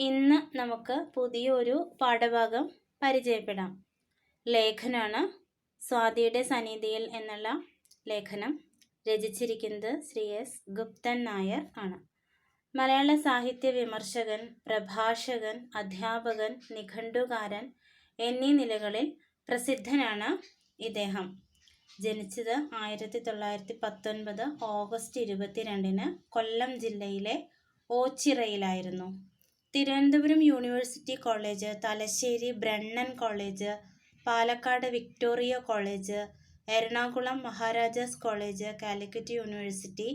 ഇന്ന് നമുക്ക് പുതിയൊരു പാഠഭാഗം പരിചയപ്പെടാം. ലേഖനമാണ് സ്വാതിയുടെ സന്നിധിയിൽ എന്നുള്ള ലേഖനം. രചിച്ചിരിക്കുന്നത് ശ്രീ എസ് ഗുപ്തൻ നായർ ആണ്. മലയാള സാഹിത്യ വിമർശകൻ പ്രഭാഷകൻ അധ്യാപകൻ നിഘണ്ടുകാരൻ എന്നീ നിലകളിൽ പ്രസിദ്ധനാണ് ഇദ്ദേഹം. ജനിച്ചത് ആയിരത്തി തൊള്ളായിരത്തി പത്തൊൻപത് ഓഗസ്റ്റ് ഇരുപത്തിരണ്ടിന് കൊല്ലം ജില്ലയിലെ ഓച്ചിറയിലായിരുന്നു. Thiruvananthapuram university college Thalassery Brennen college Palakkad Victoria college Ernakulam Maharajas college Calicut university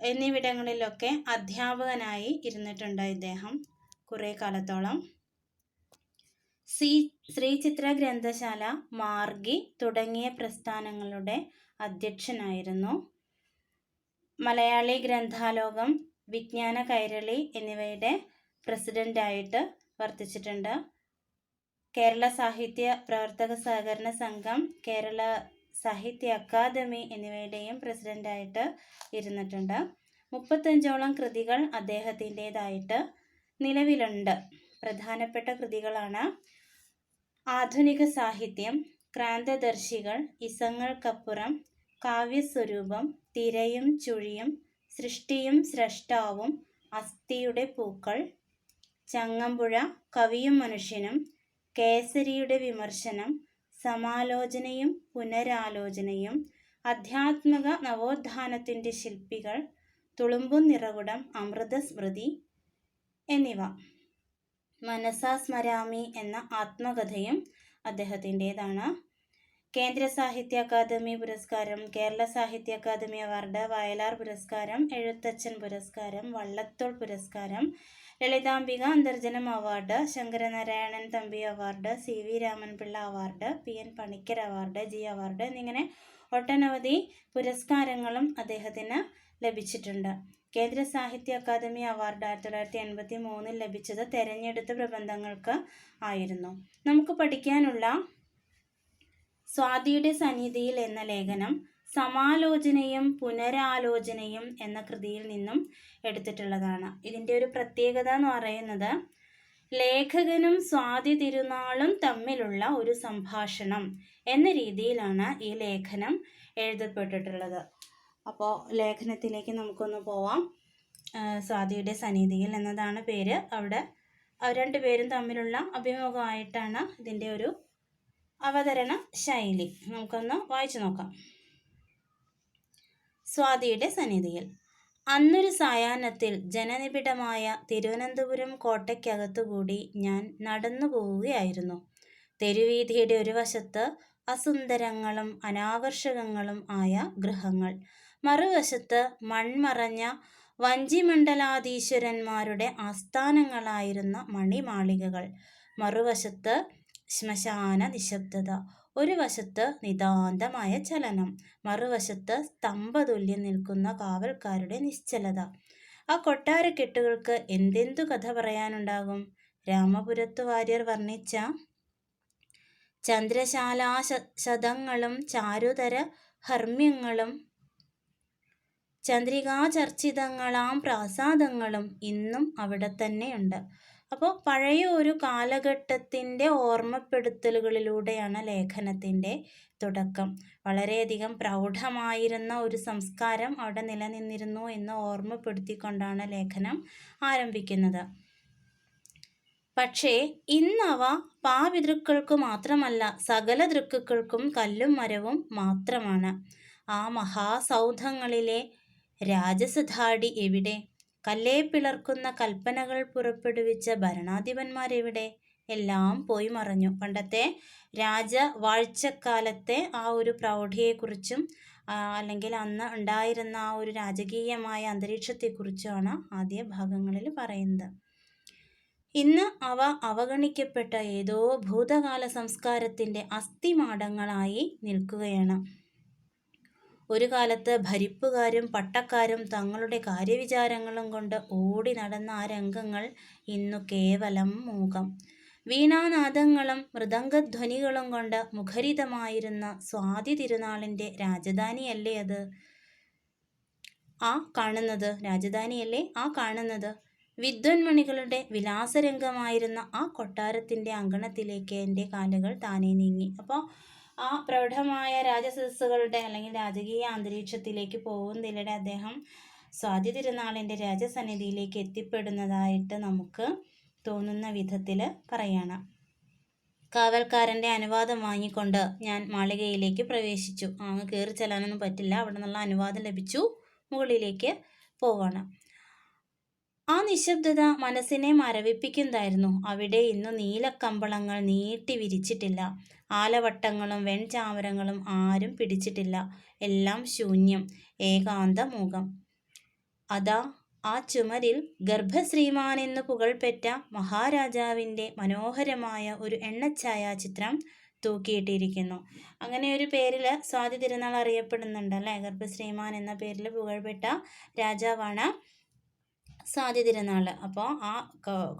എന്നിവിടങ്ങളിലൊക്കെ അധ്യാപകനായി ഇരുന്നിട്ടുണ്ട് ഇദ്ദേഹം കുറേ കാലത്തോളം. സി ശ്രീചിത്ര ഗ്രന്ഥശാല മാർഗി തുടങ്ങിയ പ്രസ്ഥാനങ്ങളുടെ അധ്യക്ഷനായിരുന്നു. മലയാളി ഗ്രന്ഥാലോകം വിജ്ഞാന കൈരളി എന്നിവയുടെ പ്രസിഡന്റായിട്ട് വർത്തിച്ചിട്ടുണ്ട്. കേരള സാഹിത്യ പ്രവർത്തക സഹകരണ സംഘം കേരള സാഹിത്യ അക്കാദമി എന്നിവയുടെയും പ്രസിഡന്റായിട്ട് ഇരുന്നിട്ടുണ്ട്. മുപ്പത്തഞ്ചോളം കൃതികൾ അദ്ദേഹത്തിന്റേതായിട്ട് നിലവിലുണ്ട്. പ്രധാനപ്പെട്ട കൃതികളാണ് ആധുനിക സാഹിത്യം ക്രാന്തദർശികൾ ഇസങ്ങൾക്കപ്പുറം കാവ്യസ്വരൂപം തിരയും ചുഴിയും സൃഷ്ടിയും സ്രഷ്ടാവും അസ്ഥിയുടെ പൂക്കൾ ചങ്ങമ്പുഴ കവിയും മനുഷ്യനും കേസരിയുടെ വിമർശനം സമാലോചനയും പുനരാലോചനയും ആധ്യാത്മിക നവോത്ഥാനത്തിന്റെ ശില്പികൾ തുളുമ്പും നിറകുടം അമൃതസ്മൃതി എന്നിവ. മനസാ സ്മരാമി എന്ന ആത്മകഥയും അദ്ദേഹത്തിന്റേതാണ്. കേന്ദ്ര സാഹിത്യ അക്കാദമി പുരസ്കാരം കേരള സാഹിത്യ അക്കാദമി അവാർഡ് വയലാർ പുരസ്കാരം എഴുത്തച്ഛൻ പുരസ്കാരം വള്ളത്തോൾ പുരസ്കാരം Lalithambika Antharjanam award Sankaranarayanan Thampi award C V Ramanpillai award P N Panicker award G award എന്നിങ്ങനെ ഒട്ടനവധി പുരസ്കാരങ്ങളും അദ്ദേഹത്തിന് ലഭിച്ചിട്ടുണ്ട്. കേന്ദ്ര സാഹിത്യ അക്കാദമി അവാർഡ് ആയിരത്തി തൊള്ളായിരത്തി എൺപത്തി മൂന്നിൽ ലഭിച്ചത് തെരഞ്ഞെടുത്ത പ്രബന്ധങ്ങൾക്ക് ആയിരുന്നു. നമുക്ക് പഠിക്കാനുള്ള സ്വാതിയുടെ സന്നിധിയിൽ എന്ന ലേഖനം സമാലോചനയും പുനരാലോചനയും എന്ന കൃതിയിൽ നിന്നും എടുത്തിട്ടുള്ളതാണ്. ഇതിന്റെ ഒരു പ്രത്യേകത എന്ന് പറയുന്നത് ലേഖകനും സ്വാതി തിരുനാളും തമ്മിലുള്ള ഒരു സംഭാഷണം എന്ന രീതിയിലാണ് ഈ ലേഖനം എഴുതപ്പെട്ടിട്ടുള്ളത്. അപ്പോൾ ലേഖനത്തിലേക്ക് നമുക്കൊന്ന് പോവാം. സ്വാതിയുടെ സന്നിധിയിൽ എന്നതാണ് പേര്. അവിടെ രണ്ടുപേരും തമ്മിലുള്ള അഭിമുഖമായിട്ടാണ് ഇതിന്റെ ഒരു അവതരണ ശൈലി. നമുക്കൊന്ന് വായിച്ചു നോക്കാം. സ്വാതിയുടെ സന്നിധിയിൽ. അന്നൊരു സായാഹ്നത്തിൽ ജനനിബിഡമായ തിരുവനന്തപുരം കോട്ടയ്ക്കകത്തുകൂടി ഞാൻ നടന്നു പോവുകയായിരുന്നു. തെരുവീതിയുടെ ഒരു വശത്ത് അസുന്ദരങ്ങളും അനാകർഷകങ്ങളും ആയ ഗൃഹങ്ങൾ. മറുവശത്ത് മൺമറഞ്ഞ വഞ്ചിമണ്ഡലാധീശ്വരന്മാരുടെ ആസ്ഥാനങ്ങളായിരുന്ന മണിമാളികകൾ. മറുവശത്ത് ശ്മശാന നിശബ്ദത. ഒരു വശത്ത് നിതാന്തമായ ചലനം മറുവശത്ത് സ്തംഭതുല്യം നിൽക്കുന്ന കാവൽക്കാരുടെ നിശ്ചലത. ആ കൊട്ടാരക്കെട്ടുകൾക്ക് എന്തെന്തു കഥ പറയാനുണ്ടാകും? രാമപുരത്ത് വാര്യർ വർണിച്ച ചന്ദ്രശാലാ ശതങ്ങളും ചാരുതര ഹർമ്മ്യങ്ങളും ചന്ദ്രികാചർച്ചിതങ്ങളാം പ്രാസാദങ്ങളും ഇന്നും അവിടെ തന്നെയുണ്ട് അപ്പോൾ പഴയ ഒരു കാലഘട്ടത്തിന്റെ ഓർമ്മപ്പെടുത്തലുകളിലൂടെയാണ് ലേഖനത്തിന്റെ തുടക്കം. വളരെയധികം പ്രൗഢമായിരുന്ന ഒരു സംസ്കാരം അവിടെ നിലനിന്നിരുന്നു എന്ന് ഓർമ്മപ്പെടുത്തിക്കൊണ്ടാണ് ലേഖനം ആരംഭിക്കുന്നത്. പക്ഷേ ഇന്നവ പാപിതൃക്കൾക്കു മാത്രമല്ല സകല ദൃക്കുക്കൾക്കും കല്ലും മരവും മാത്രമാണ്. ആ മഹാസൗധങ്ങളിലെ രാജസധാടി എവിടെ? കല്ലേ പിളർക്കുന്ന കൽപ്പനകൾ പുറപ്പെടുവിച്ച ഭരണാധിപന്മാരെവിടെ? എല്ലാം പോയി മറഞ്ഞു. പണ്ടത്തെ രാജ രാജവാഴ്ചക്കാലത്തെ ആ ഒരു പ്രൗഢിയെക്കുറിച്ചും അല്ലെങ്കിൽ അന്ന് ഉണ്ടായിരുന്ന ആ ഒരു രാജകീയമായ അന്തരീക്ഷത്തെക്കുറിച്ചുമാണ് ആദ്യ ഭാഗങ്ങളിൽ പറയുന്നത്. ഇന്ന് അവ അവഗണിക്കപ്പെട്ട ഏതോ ഭൂതകാല സംസ്കാരത്തിന്റെ അസ്ഥിമാടങ്ങളായി നിൽക്കുകയാണ്. ഒരു കാലത്ത് ഭരിപ്പുകാരും പട്ടക്കാരും തങ്ങളുടെ കാര്യവിചാരങ്ങളും കൊണ്ട് ഓടി നടന്ന ആ രംഗങ്ങൾ ഇന്നു കേവലം മൂകം. വീണാനാദങ്ങളും മൃദംഗധ്വനികളും കൊണ്ട് മുഖരിതമായിരുന്ന സ്വാതി തിരുനാളിന്റെ രാജധാനിയല്ലേ അത്? ആ കാണുന്നത് രാജധാനിയല്ലേ ആ കാണുന്നത്? വിദ്വന്മണികളുടെ വിലാസരംഗമായിരുന്ന ആ കൊട്ടാരത്തിന്റെ അങ്കണത്തിലേക്ക് എന്റെ കാലുകൾ താനേ നീങ്ങി. അപ്പോൾ ആ പ്രൗഢമായ രാജസദസ്സുകളുടെ അല്ലെങ്കിൽ രാജകീയ അന്തരീക്ഷത്തിലേക്ക് പോകുന്നതിലൂടെ അദ്ദേഹം സ്വാതി തിരുനാളിന്റെ രാജസന്നിധിയിലേക്ക് എത്തിപ്പെടുന്നതായിട്ട് നമുക്ക് തോന്നുന്ന വിധത്തിൽ പറയണം. കാവൽക്കാരന്റെ അനുവാദം വാങ്ങിക്കൊണ്ട് ഞാൻ മാളികയിലേക്ക് പ്രവേശിച്ചു. അങ്ങ് കയറി ചെല്ലാനൊന്നും പറ്റില്ല. അവിടെ നിന്നുള്ള അനുവാദം ലഭിച്ചു. മുകളിലേക്ക് പോവാണ്. ആ നിശബ്ദത മനസ്സിനെ മരവിപ്പിക്കുന്നതായിരുന്നു അവിടെ ഇന്ന് നീലക്കമ്പളങ്ങൾ നീട്ടി വിരിച്ചിട്ടില്ല. ആലവട്ടങ്ങളും വെൺചാമരങ്ങളും ആരും പിടിച്ചിട്ടില്ല. എല്ലാം ശൂന്യം ഏകാന്ത മുഖം അതാ ആ ചുമരിൽ ഗർഭശ്രീമാൻ എന്ന് പുകൾപെറ്റ മഹാരാജാവിന്റെ മനോഹരമായ ഒരു എണ്ണഛായാചിത്രം തൂക്കിയിട്ടിരിക്കുന്നു. അങ്ങനെ ഒരു പേരിൽ സ്വാതി തിരുനാൾ അറിയപ്പെടുന്നുണ്ട് അല്ലേ? ഗർഭശ്രീമാൻ എന്ന പേരിൽ പുകഴ്പെട്ട രാജാവാണ് സ്വാതി തിരുനാൾ അപ്പോൾ ആ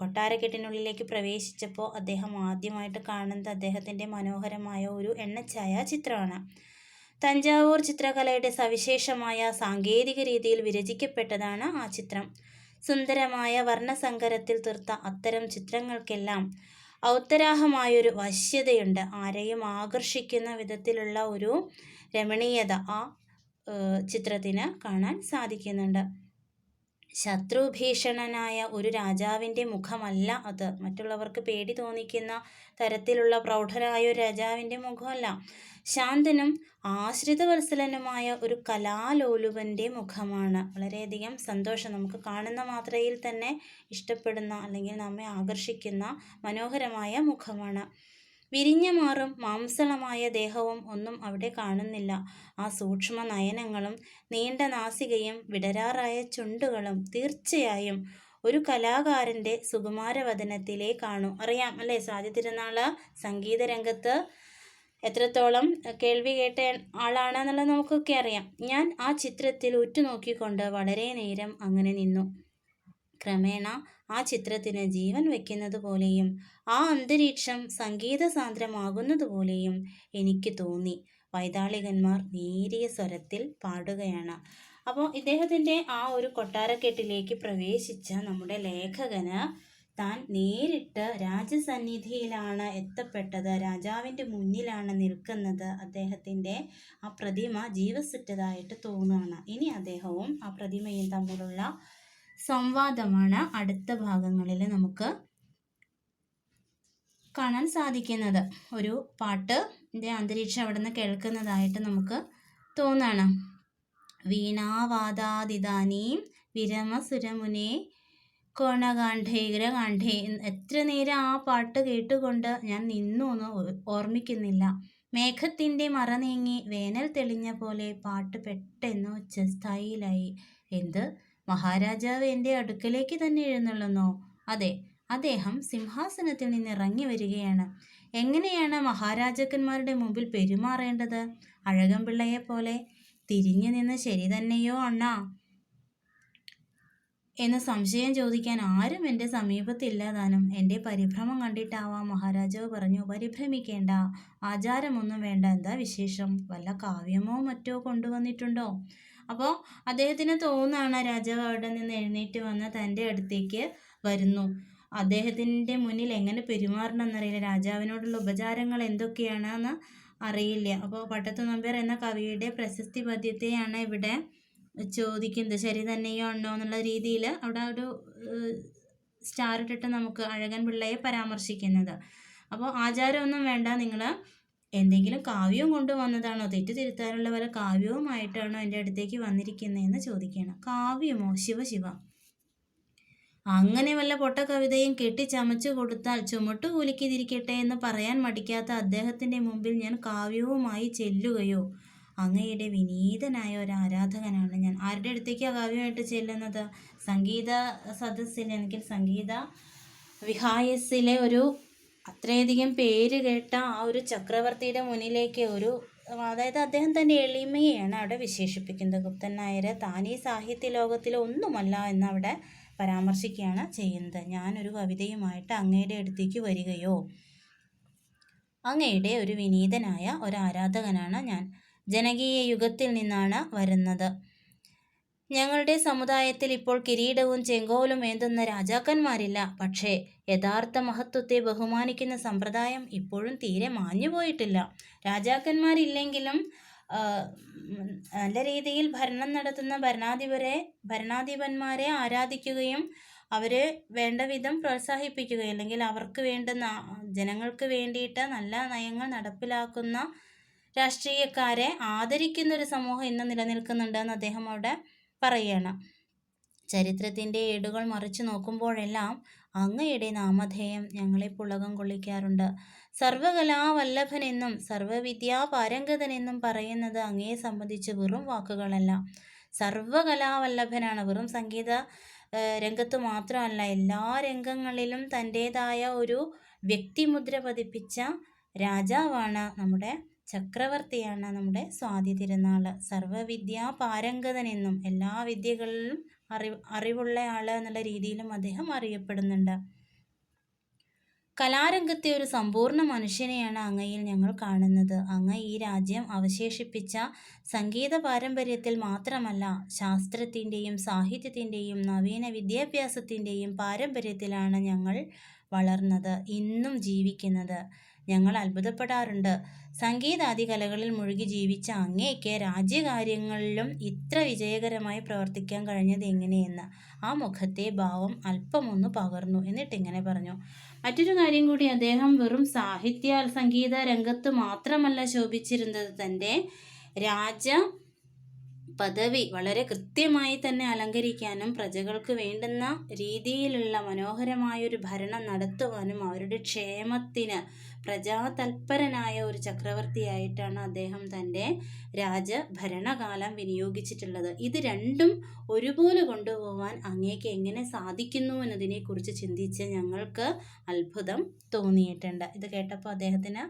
കൊട്ടാരക്കെട്ടിനുള്ളിലേക്ക് പ്രവേശിച്ചപ്പോൾ അദ്ദേഹം ആദ്യമായിട്ട് കാണുന്നത് അദ്ദേഹത്തിന്റെ മനോഹരമായ ഒരു എണ്ണച്ചായ ചിത്രമാണ്. തഞ്ചാവൂർ ചിത്രകലയുടെ സവിശേഷമായ സാങ്കേതിക രീതിയിൽ വിരചിക്കപ്പെട്ടതാണ് ആ ചിത്രം. സുന്ദരമായ വർണസങ്കരത്തിൽ തീർത്ത അത്തരം ചിത്രങ്ങൾക്കെല്ലാം ഔത്തരാഹമായൊരു വശ്യതയുണ്ട്. ആരെയും ആകർഷിക്കുന്ന വിധത്തിലുള്ള ഒരു രമണീയത ആ ചിത്രത്തിന് കാണാൻ സാധിക്കുന്നുണ്ട്. ശത്രുഭീഷണനായ ഒരു രാജാവിന്റെ മുഖമല്ല അത്. മറ്റുള്ളവർക്ക് പേടി തോന്നിക്കുന്ന തരത്തിലുള്ള പ്രൗഢനായ ഒരു രാജാവിന്റെ മുഖമല്ല. ശാന്തനും ആശ്രിതവത്സലനുമായ ഒരു കലാലോലുവന്റെ മുഖമാണ്. വളരെയധികം സന്തോഷം നമുക്ക് കാണുന്ന മാത്രയിൽ തന്നെ ഇഷ്ടപ്പെടുന്ന അല്ലെങ്കിൽ നമ്മെ ആകർഷിക്കുന്ന മനോഹരമായ മുഖമാണ്. വിരിഞ്ഞ മാറും മാംസളമായ ദേഹവും ഒന്നും അവിടെ കാണുന്നില്ല. ആ സൂക്ഷ്മ നയനങ്ങളും നീണ്ട നാസികയും വിടരാറായ ചുണ്ടുകളും തീർച്ചയായും ഒരു കലാകാരന്റെ സുകുമാരവദനത്തിലേ കാണൂ. അറിയാം അല്ലേ? സാധ്യ തിരുനാൾ സംഗീത രംഗത്ത് എത്രത്തോളം കേൾവി കേട്ട ആളാണെന്നുള്ളത് നമുക്കൊക്കെ അറിയാം. ഞാൻ ആ ചിത്രത്തിൽ ഉറ്റുനോക്കിക്കൊണ്ട് വളരെ നേരം അങ്ങനെ നിന്നു. ക്രമേണ ആ ചിത്രത്തിന് ജീവൻ വയ്ക്കുന്നത് പോലെയും ആ അന്തരീക്ഷം സംഗീത സാന്ദ്രമാകുന്നത് പോലെയും എനിക്ക് തോന്നി. വൈതാളികന്മാർ നേരിയ സ്വരത്തിൽ പാടുകയാണ്. അപ്പോൾ ഇദ്ദേഹത്തിന്റെ ആ ഒരു കൊട്ടാരക്കെട്ടിലേക്ക് പ്രവേശിച്ച നമ്മുടെ ലേഖകന് താൻ നേരിട്ട് രാജസന്നിധിയിലാണ് എത്തപ്പെട്ടത് രാജാവിന്റെ മുന്നിലാണ് നിൽക്കുന്നത് അദ്ദേഹത്തിന്റെ ആ പ്രതിമ ജീവസുറ്റതായിട്ട് തോന്നുകയാണ്. ഇനി അദ്ദേഹവും ആ പ്രതിമയും തമ്മിലുള്ള സംവാദമാണ് അടുത്ത ഭാഗങ്ങളിൽ നമുക്ക് കാണാൻ സാധിക്കുന്നത്. ഒരു പാട്ട് അന്തരീക്ഷം അവിടെ നിന്ന് കേൾക്കുന്നതായിട്ട് നമുക്ക് തോന്നാണ്. വീണാവാദാദിദാനീം വിരമസുരമുനെ കോണകാണ്ഠേകര കാണ്ഠേ എത്ര നേരം ആ പാട്ട് കേട്ടുകൊണ്ട് ഞാൻ നിന്നു എന്ന് ഓർമ്മിക്കുന്നില്ല. മേഘത്തിന്റെ മറ നീങ്ങി വേനൽ തെളിഞ്ഞ പോലെ പാട്ട് പെട്ടെന്ന് ഉച്ചസ്ഥായിലായി എന്ത്? മഹാരാജാവ് എന്റെ അടുക്കലേക്ക് തന്നെ എഴുന്നള്ളുന്നോ. അതെ അദ്ദേഹം സിംഹാസനത്തിൽ നിന്ന് ഇറങ്ങി വരികയാണ്. എങ്ങനെയാണ് മഹാരാജാക്കന്മാരുടെ മുമ്പിൽ പെരുമാറേണ്ടത്? അഴകംപിള്ളയെ പോലെ തിരിഞ്ഞു നിന്ന് ശരി തന്നെയോ അണ്ണാ? എന്ന സംശയം ചോദിക്കാൻ ആരും എന്റെ സമീപത്തില്ലാതാനും എന്റെ പരിഭ്രമം കണ്ടിട്ടാവാം മഹാരാജാവ് പറഞ്ഞു പരിഭ്രമിക്കേണ്ട ആചാരമൊന്നും വേണ്ട. എന്താ വിശേഷം? വല്ല കാവ്യമോ മറ്റോ കൊണ്ടുവന്നിട്ടുണ്ടോ? അപ്പോൾ അദ്ദേഹത്തിന് തോന്നുകയാണ് രാജാവ് അവിടെ നിന്ന് എഴുന്നേറ്റ് വന്ന് തന്റെ അടുത്തേക്ക് വരുന്നു. അദ്ദേഹത്തിന്റെ മുന്നിൽ എങ്ങനെ പെരുമാറണം എന്നറിയില്ല. രാജാവിനോടുള്ള ഉപചാരങ്ങൾ എന്തൊക്കെയാണെന്ന് അറിയില്ല. അപ്പോൾ പട്ടത്തു നമ്പ്യാർ എന്ന കവിയുടെ പ്രശസ്തി പദ്യത്തെയാണ് ഇവിടെ ചോദിക്കുന്നത്. ശരി തന്നെയോ ഉണ്ടോ എന്നുള്ള രീതിയിൽ അവിടെ ഒരു സ്റ്റാർ ഇട്ടിട്ട് നമുക്ക് അഴകൻ പിള്ളയെ പരാമർശിക്കുന്നത്. അപ്പോൾ ആചാരമൊന്നും വേണ്ട. നിങ്ങൾ എന്തെങ്കിലും കാവ്യം കൊണ്ടുവന്നതാണോ? തെറ്റ് തിരുത്താനുള്ള വല്ല കാവ്യവുമായിട്ടാണോ എന്റെ അടുത്തേക്ക് വന്നിരിക്കുന്നതെന്ന് ചോദിക്കണം. കാവ്യമോ? ശിവ ശിവ. അങ്ങനെ വല്ല പൊട്ട കവിതയും കെട്ടി കെട്ടിച്ചമച്ചു കൊടുത്താൽ ചുമട്ടു കൂലിക്കിതിരിക്കട്ടെ എന്ന് പറയാൻ മടിക്കാത്ത അദ്ദേഹത്തിന്റെ മുമ്പിൽ ഞാൻ കാവ്യവുമായി ചെല്ലുകയോ? അങ്ങയുടെ വിനീതനായ ഒരു ആരാധകനാണ് ഞാൻ. ആരുടെ അടുത്തേക്കാണ് കാവ്യമായിട്ട് ചെല്ലുന്നത്? സംഗീത സദസ്സിൽ എനിക്ക് സംഗീത വിഹായസിലെ ഒരു അത്രയധികം പേര് കേട്ട ആ ഒരു ചക്രവർത്തിയുടെ മുന്നിലേക്ക് ഒരു അതായത് അദ്ദേഹം തന്റെ എളിമയെയാണ് അവിടെ വിശേഷിപ്പിക്കുന്നത്. ഗുപ്തൻ താൻ ഈ സാഹിത്യ ലോകത്തിലെ ഒന്നുമല്ല എന്നവിടെ പരാമർശിക്കുകയാണ് ചെയ്യുന്നത്. ഞാനൊരു കവിതയുമായിട്ട് അങ്ങയുടെ അടുത്തേക്ക് വരികയോ? അങ്ങയുടെ ഒരു വിനീതനായ ഒരു ആരാധകനാണ് ഞാൻ. ജനകീയ യുഗത്തിൽ നിന്നാണ് വരുന്നത്. ഞങ്ങളുടെ സമുദായത്തിൽ ഇപ്പോൾ കിരീടവും ചെങ്കോലും ഏന്തുന്ന രാജാക്കന്മാരില്ല. പക്ഷേ യഥാർത്ഥ മഹത്വത്തെ ബഹുമാനിക്കുന്ന സമ്പ്രദായം ഇപ്പോഴും തീരെ മാഞ്ഞുപോയിട്ടില്ല. രാജാക്കന്മാരില്ലെങ്കിലും നല്ല രീതിയിൽ ഭരണം നടത്തുന്ന ഭരണാധിപരെ ഭരണാധിപന്മാരെ ആരാധിക്കുകയും അവരെ വേണ്ട വിധം പ്രോത്സാഹിപ്പിക്കുകയും അല്ലെങ്കിൽ അവർക്ക് വേണ്ടുന്ന ജനങ്ങൾക്ക് വേണ്ടിയിട്ട് നല്ല നയങ്ങൾ നടപ്പിലാക്കുന്ന രാഷ്ട്രീയക്കാരെ ആദരിക്കുന്ന ഒരു സമൂഹം ഇന്ന് നിലനിൽക്കുന്നുണ്ടെന്ന് അദ്ദേഹം അവിടെ പറയുകയാണ് ചരിത്രത്തിന്റെ ഏടുകൾ മറിച്ചു നോക്കുമ്പോഴെല്ലാം അങ്ങയുടെ നാമധേയം ഞങ്ങളെ പുളകം കൊള്ളിക്കാറുണ്ട്. സർവകലാവല്ലഭനെന്നും സർവവിദ്യാപാരംഗതനെന്നും പറയുന്നത് അങ്ങയെ സംബന്ധിച്ച് വെറും വാക്കുകളല്ല. സർവകലാവല്ലഭനാണ്. വെറും സംഗീത രംഗത്ത് മാത്രമല്ല എല്ലാ രംഗങ്ങളിലും തന്റേതായ ഒരു വ്യക്തിമുദ്ര പതിപ്പിച്ച രാജാവാണ് നമ്മുടെ ചക്രവർത്തിയാണ് നമ്മുടെ സ്വാതി തിരുനാൾ സർവവിദ്യാ പാരംഗതനെന്നും എല്ലാ വിദ്യകളിലും അറിവ് അറിവുള്ള ആൾ എന്നുള്ള രീതിയിലും അദ്ദേഹം അറിയപ്പെടുന്നുണ്ട്. കലാരംഗത്തെ ഒരു സമ്പൂർണ മനുഷ്യനെയാണ് അങ്ങയിൽ ഞങ്ങൾ കാണുന്നത്. അങ്ങ ഈ രാജ്യം അവശേഷിപ്പിച്ച സംഗീത പാരമ്പര്യത്തിൽ മാത്രമല്ല ശാസ്ത്രത്തിന്റെയും സാഹിത്യത്തിന്റെയും നവീന വിദ്യാഭ്യാസത്തിന്റെയും പാരമ്പര്യത്തിലാണ് ഞങ്ങൾ വളർന്നത് ഇന്നും ജീവിക്കുന്നത്. ഞങ്ങൾ അത്ഭുതപ്പെടാറുണ്ട്. സംഗീതാദി കലകളിൽ മുഴുകി ജീവിച്ച അങ്ങേക്ക് രാജ്യകാര്യങ്ങളിലും ഇത്ര വിജയകരമായി പ്രവർത്തിക്കാൻ കഴിഞ്ഞത് എങ്ങനെയെന്ന് ആ മുഖത്തെ ഭാവം അല്പമൊന്ന് പകർന്നു എന്നിട്ട് ഇങ്ങനെ പറഞ്ഞു. മറ്റൊരു കാര്യം കൂടി അദ്ദേഹം വെറും സാഹിത്യ സംഗീത രംഗത്ത് മാത്രമല്ല ശോഭിച്ചിരുന്നത് തന്റെ രാജ പദവി വളരെ കൃത്യമായി തന്നെ അലങ്കരിക്കാനും പ്രജകൾക്ക് വേണ്ടുന്ന രീതിയിലുള്ള മനോഹരമായൊരു ഭരണം നടത്തുവാനും അവരുടെ ക്ഷേമത്തിന് പ്രജാതൽപരനായ ഒരു ചക്രവർത്തിയായിട്ടാണ് അദ്ദേഹം തന്റെ രാജഭരണകാലം വിനിയോഗിച്ചിട്ടുള്ളത്. ഇത് രണ്ടും ഒരുപോലെ കൊണ്ടുപോകാൻ അങ്ങേക്ക് എങ്ങനെ സാധിക്കുന്നു എന്നതിനെക്കുറിച്ച് ചിന്തിച്ച് ഞങ്ങൾക്ക് അത്ഭുതം തോന്നിയിട്ടുണ്ട്. ഇത് കേട്ടപ്പോൾ അദ്ദേഹത്തിന്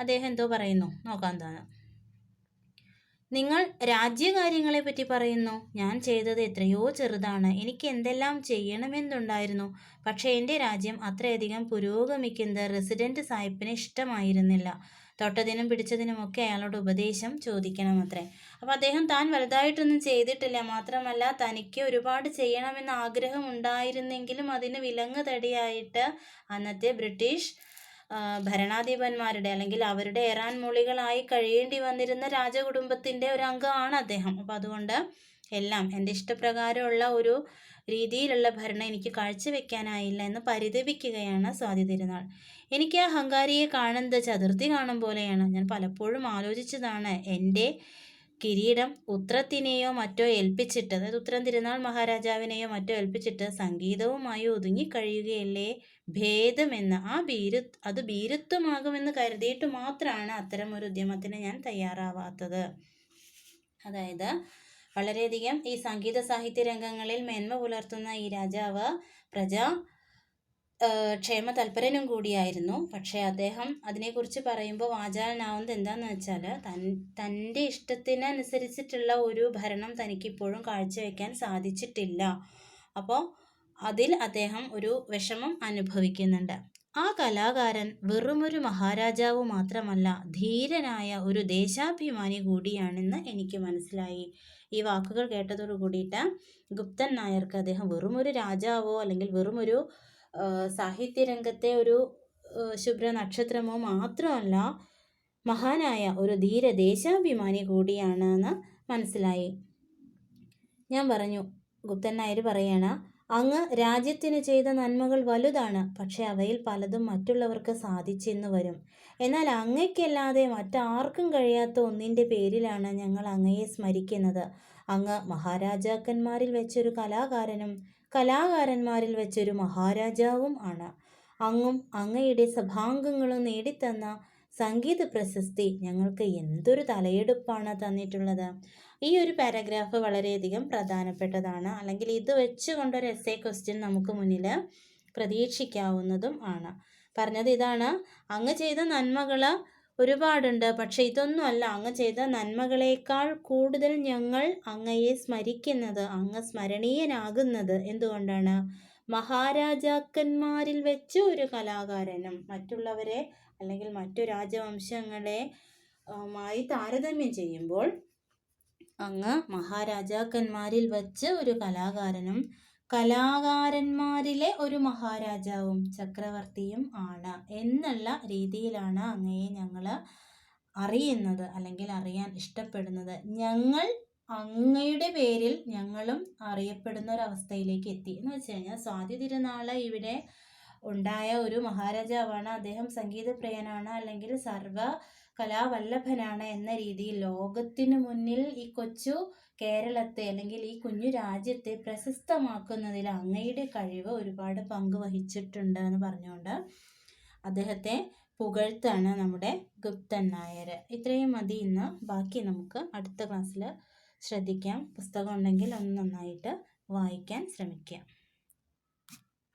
അദ്ദേഹം എന്തോ പറയുന്നു? നോക്കാൻ തോന്നുന്നു നിങ്ങൾ രാജ്യകാര്യങ്ങളെ പറ്റി പറയുന്നു. ഞാൻ ചെയ്തത് എത്രയോ ചെറുതാണ്. എനിക്ക് എന്തെല്ലാം ചെയ്യണമെന്നുണ്ടായിരുന്നു. പക്ഷേ എന്റെ രാജ്യം അത്രയധികം പുരോഗമിക്കുന്നത് റെസിഡന്റ് സാഹിബിന് ഇഷ്ടമായിരുന്നില്ല. തൊട്ടതിനും പിടിച്ചതിനുമൊക്കെ അയാളോട് ഉപദേശം ചോദിക്കണം അത്രേ അപ്പോൾ അദ്ദേഹം താൻ വലുതായിട്ടൊന്നും ചെയ്തിട്ടില്ല. മാത്രമല്ല തനിക്ക് ഒരുപാട് ചെയ്യണമെന്ന് ആഗ്രഹം ഉണ്ടായിരുന്നെങ്കിലും അതിന് വിലങ്ങ് തടിയായിട്ട് അന്നത്തെ ബ്രിട്ടീഷ് ഭരണാധിപന്മാരുടെ അല്ലെങ്കിൽ അവരുടെ ഏറാൻ മൂളികളായി കഴിയേണ്ടി വന്നിരുന്ന രാജകുടുംബത്തിന്റെ ഒരു അംഗമാണ് അദ്ദേഹം. അപ്പോൾ അതുകൊണ്ട് എല്ലാം എന്റെ ഇഷ്ടപ്രകാരമുള്ള ഒരു രീതിയിലുള്ള ഭരണം എനിക്ക് കാഴ്ചവെക്കാനായില്ല എന്ന് പരിതപിക്കുകയാണ് സ്വാതി തിരുനാൾ. എനിക്ക് ആ ഹങ്കാരിയെ കാണുന്നത് ചതുർത്ഥി കാണും പോലെയാണ്. ഞാൻ പലപ്പോഴും ആലോചിച്ചതാണ് എന്റെ കിരീടം ഉത്രത്തിനെയോ മറ്റോ ഏൽപ്പിച്ചിട്ട് അതായത് ഉത്രം തിരുനാൾ മഹാരാജാവിനെയോ മറ്റോ ഏൽപ്പിച്ചിട്ട് സംഗീതവുമായി ഒതുങ്ങിക്കഴിയുകയല്ലേ ഭേദമെന്ന്. ആ ഭീരു അത് ഭീരുത്വമാകുമെന്ന് കരുതിയിട്ട് മാത്രമാണ് അത്തരം ഒരു ഉദ്യമത്തിന് ഞാൻ തയ്യാറാവാത്തത്. അതായത് വളരെയധികം ഈ സംഗീത സാഹിത്യ രംഗങ്ങളിൽ മേന്മ പുലർത്തുന്ന ഈ രാജാവ് പ്രജ ക്ഷേമ തൽപരനും കൂടിയായിരുന്നു. പക്ഷേ അദ്ദേഹം അതിനെക്കുറിച്ച് പറയുമ്പോൾ വാചാലനാവുന്നത് എന്താണെന്ന് വെച്ചാൽ തൻ തന്റെ ഇഷ്ടത്തിനനുസരിച്ചിട്ടുള്ള ഒരു ഭരണം തനിക്കിപ്പോഴും കാഴ്ചവെക്കാൻ സാധിച്ചിട്ടില്ല. അപ്പോൾ അതിൽ അദ്ദേഹം ഒരു വിഷമം അനുഭവിക്കുന്നുണ്ട്. ആ കലാകാരൻ വെറുമൊരു മഹാരാജാവ് മാത്രമല്ല ധീരനായ ഒരു ദേശാഭിമാനി കൂടിയാണെന്ന് എനിക്ക് മനസ്സിലായി. ഈ വാക്കുകൾ കേട്ടതോടു കൂടിയിട്ട് ഗുപ്തൻ നായർക്ക് അദ്ദേഹം വെറുമൊരു രാജാവോ അല്ലെങ്കിൽ വെറുമൊരു സാഹിത്യരംഗത്തെ ഒരു ശുഭ്ര നക്ഷത്രമോ മാത്രമല്ല മഹാനായ ഒരു ധീര ദേശാഭിമാനി കൂടിയാണെന്ന് മനസ്സിലായി. ഞാൻ പറഞ്ഞു ഗുപ്തൻ നായർ പറയണ അങ്ങ് രാജ്യത്തിന് ചെയ്ത നന്മകൾ വലുതാണ് പക്ഷെ അവയിൽ പലതും മറ്റുള്ളവർക്ക് സാധിച്ചെന്ന് വരും. എന്നാൽ അങ്ങയ്ക്കല്ലാതെ മറ്റാർക്കും കഴിയാത്ത ഒന്നിന്റെ പേരിലാണ് ഞങ്ങൾ അങ്ങയെ സ്മരിക്കുന്നത്. അങ്ങ് മഹാരാജാക്കന്മാരിൽ വെച്ചൊരു കലാകാരനും കലാകാരന്മാരിൽ വെച്ചൊരു മഹാരാജാവും ആണ്. അങ്ങും അങ്ങയുടെ സഭാംഗങ്ങളും നേടിത്തന്ന സംഗീത പ്രശസ്തി ഞങ്ങൾക്ക് എന്തൊരു തലയെടുപ്പാണ് തന്നിട്ടുള്ളത്. ഈ ഒരു പാരഗ്രാഫ് വളരെയധികം പ്രധാനപ്പെട്ടതാണ്. അല്ലെങ്കിൽ ഇത് വെച്ചുകൊണ്ടൊരു എസ് എ ക്വസ്റ്റ്യൻ നമുക്ക് മുന്നിൽ പ്രതീക്ഷിക്കാവുന്നതും ആണ്. പറഞ്ഞത് ഇതാണ് അങ്ങ് ചെയ്ത നന്മകൾ ഒരുപാടുണ്ട് പക്ഷെ ഇതൊന്നുമല്ല. അങ്ങ് ചെയ്ത നന്മകളേക്കാൾ കൂടുതൽ ഞങ്ങൾ അങ്ങയെ സ്മരിക്കുന്നത് അങ്ങ് സ്മരണീയനാകുന്നത് എന്തുകൊണ്ടാണ്? മഹാരാജാക്കന്മാരിൽ വെച്ച് ഒരു കലാകാരനും മറ്റുള്ളവരെ അല്ലെങ്കിൽ മറ്റു രാജവംശങ്ങളെ മായി താരതമ്യം ചെയ്യുമ്പോൾ അങ്ങ് മഹാരാജാക്കന്മാരിൽ വച്ച് ഒരു കലാകാരനും കലാകാരന്മാരിലെ ഒരു മഹാരാജാവും ചക്രവർത്തിയും ആണ് എന്നുള്ള രീതിയിലാണ് അങ്ങയെ ഞങ്ങൾ അറിയുന്നത് അല്ലെങ്കിൽ അറിയാൻ ഇഷ്ടപ്പെടുന്നത്. ഞങ്ങൾ അങ്ങയുടെ പേരിൽ ഞങ്ങളും അറിയപ്പെടുന്ന ഒരു അവസ്ഥയിലേക്ക് എത്തി. എന്ന് വെച്ച് കഴിഞ്ഞാൽ സ്വാതി തിരുനാൾ ഇവിടെ ഉണ്ടായ ഒരു മഹാരാജാവാണ്. അദ്ദേഹം സംഗീതപ്രിയനാണ് അല്ലെങ്കിൽ സർവ കലാവല്ലഭനാണ് എന്ന രീതിയിൽ ലോകത്തിന് മുന്നിൽ ഈ കൊച്ചു കേരളത്തെ അല്ലെങ്കിൽ ഈ കുഞ്ഞു രാജ്യത്തെ പ്രശസ്തമാക്കുന്നതിൽ അങ്ങയുടെ കഴിവ് ഒരുപാട് പങ്ക് വഹിച്ചിട്ടുണ്ട് എന്ന് പറഞ്ഞുകൊണ്ട് അദ്ദേഹത്തെ പുകഴ്ത്താണ് നമ്മുടെ ഗുപ്തൻ നായർ ഇത്രയും മതി. ഇന്ന് ബാക്കി നമുക്ക് അടുത്ത ക്ലാസ്സിൽ ശ്രദ്ധിക്കാം. പുസ്തകം ഉണ്ടെങ്കിൽ ഒന്ന് നന്നായിട്ട് വായിക്കാൻ ശ്രമിക്കാം.